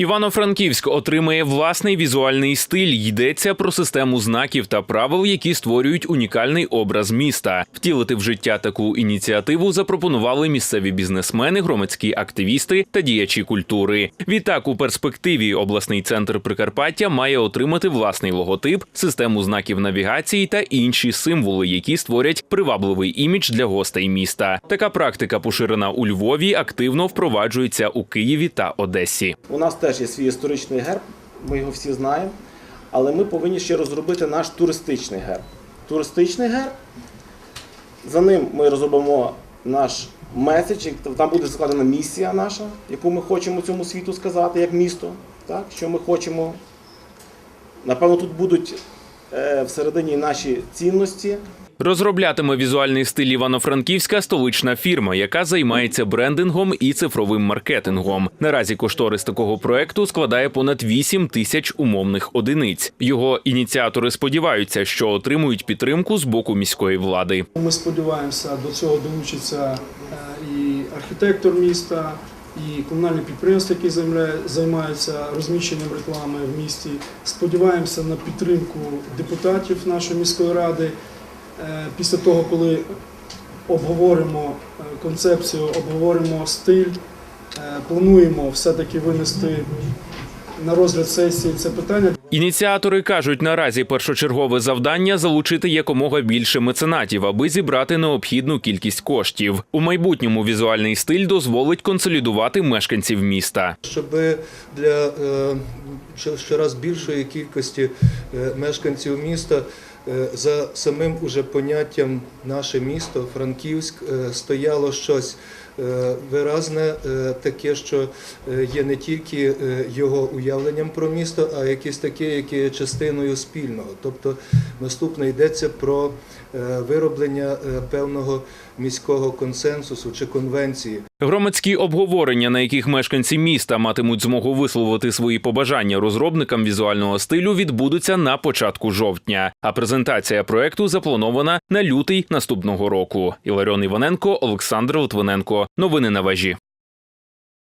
Івано-Франківськ отримає власний візуальний стиль. Йдеться про систему знаків та правил, які створюють унікальний образ міста. Втілити в життя таку ініціативу запропонували місцеві бізнесмени, громадські активісти та діячі культури. Відтак, у перспективі обласний центр Прикарпаття має отримати власний логотип, систему знаків навігації та інші символи, які створять привабливий імідж для гостей міста. Така практика поширена у Львові, активно впроваджується у Києві та Одесі. У нас теж є свій історичний герб, ми його всі знаємо, але ми повинні ще розробити наш туристичний герб. Туристичний герб, за ним ми розробимо наш меседж, там буде складена місія наша, яку ми хочемо цьому світу сказати, як місто, так? що ми хочемо. Напевно, тут будуть всередині наші цінності, Розроблятиме візуальний стиль Івано-Франківська столична фірма, яка займається брендингом і цифровим маркетингом. Наразі кошторис такого проекту складає понад 8 тисяч умовних одиниць. Його ініціатори сподіваються, що отримують підтримку з боку міської влади. Ми сподіваємося, до цього долучиться е, і архітектор міста, і комунальні підприємства, які займаються розміщенням реклами в місті. Сподіваємося на підтримку депутатів нашої міської ради. Е, Після того, коли обговоримо е, концепцію, обговоримо стиль, е, плануємо все-таки винести на розгляд сесії це питання. Ініціатори кажуть, наразі першочергове завдання залучити якомога більше меценатів, аби зібрати необхідну кількість коштів. У майбутньому візуальний стиль дозволить консолідувати мешканців міста. щоб для е, щораз більшої кількості е, мешканців міста за самим уже поняттям наше місто, Франківськ, е, стояло щось е, виразне, е, таке, що е, є не тільки е, його уявленням про місто, а якесь таке, яке є частиною спільного. Тобто наступне йдеться про е, вироблення е, певного міського консенсусу чи конвенції. Громадські обговорення, на яких мешканці міста матимуть змогу висловити свої побажання розробникам візуального стилю, відбудуться на початку жовтня. А презентація проекту запланована на лютий наступного року. Іларіон Іваненко, Олександр Литвиненко. Новини на важі.